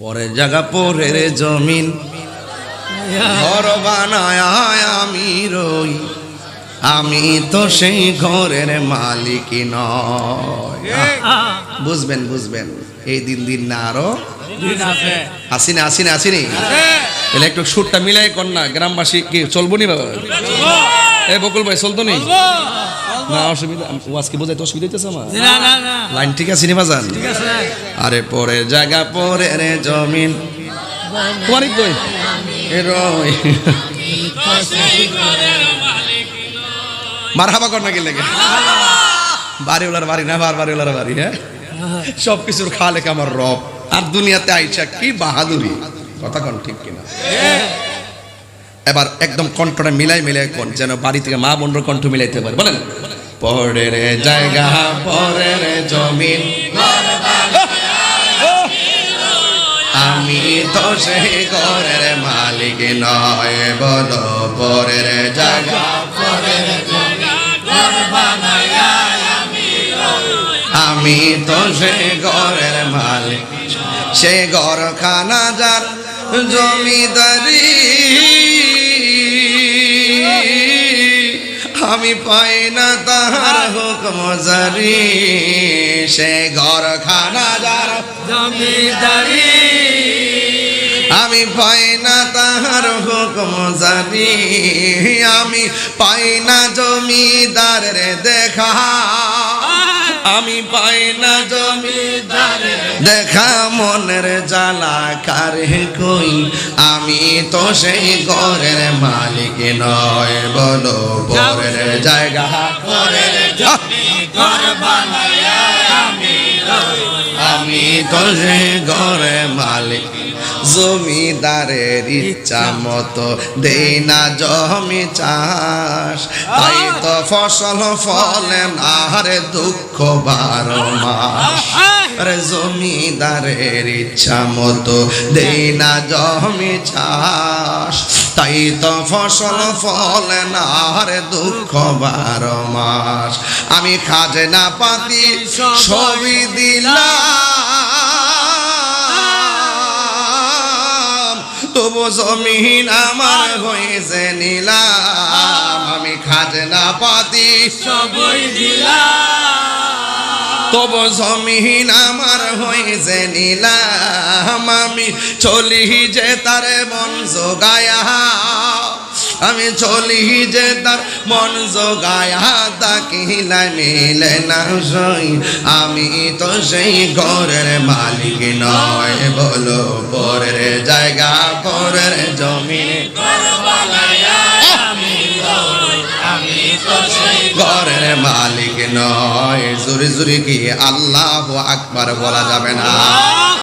পরে জায়গা পরের জমিন। ঘর বানায় আমি রই। আমি তো সেই ঘরের মালিক নয়। বুঝবেন বুঝবেন এই দিন দিন না আরও আসিনি আসিনি আসিনি। তাহলে একটু সুরটা মিলাই কর না গ্রামবাসী কি চলবো নি বাবা? এ বকুল ভাই চলতো নি? না অসুবিধা ও আজকে বোঝাইতে অসুবিধা হইতেছে আমার। না না না। লাইন ঠিক আছে নি বাজান আরে পরে জায়গা পরে রে জমিন। তোমার কই? এ রই। কর না গেলে বাড়িওয়ালার বাড়ি না বার বাড়িওয়ালার বাড়ি হ্যাঁ? সব কিছুর খালেক আমার রব। আর দুনিয়াতে আইসা কি বাহাদুরি? কথা কন ঠিক কিনা? এবার একদম কণ্ঠটা মিলাই মিলাই কোন, যেন বাড়ি থেকে মা বোনর কণ্ঠ মিলাইতে পারে। বলেন। পরের জায়গা, পরের জমিন। আমি তো সেই ঘরের মালিক নয়, বলো পরের জায়গা। আমি তো সেই ঘরের মালিক, সে ঘর খানা যার জমিদারি। আমি পাই না তাহার হুকম জারি। সে ঘর খানা যার জমিদারি। আমি পাই না তাহার হুকম জানি আমি পাই না জমিদারের দেখা। আমি পাই না জমিদার দেখা মনের জ্বালা, কারে কই? আমি তো সেই ঘরের মালিক নয়, বলো বরের জায়গা। পরের ঘর বানায় আমি আমি তো সেই ঘরে মালিক জমিদারের ইচ্ছা মতো দেই না জমি চাষ। তাই তো ফসল ফলে না রে দুঃখ বারো মাস। আরে জমিদারের ইচ্ছা মতো দেই না জমি চাষ। তাই তো ফসল ফলে না রে দুঃখ বারো মাস। আমি খাজনা পাতি সবই তবু জমিন আমার হয়েছে নিলাম। আমি খাজনা পাতি সবই দিলাম। তবু জমিন আমার হয়েছে নিলাম। আমি চলি যে তার মন জোগায়া। আমি চলি যে তার মন জোগায়া তাকিলা মিলে না সই আমি তো সেই ঘরের মালিক নয়, বলো পরের জায়গা, পরের জমিনে। ঘরের মালিক নয়, জোরে জোরে কি আল্লাহ আকবার বলা যাবে না?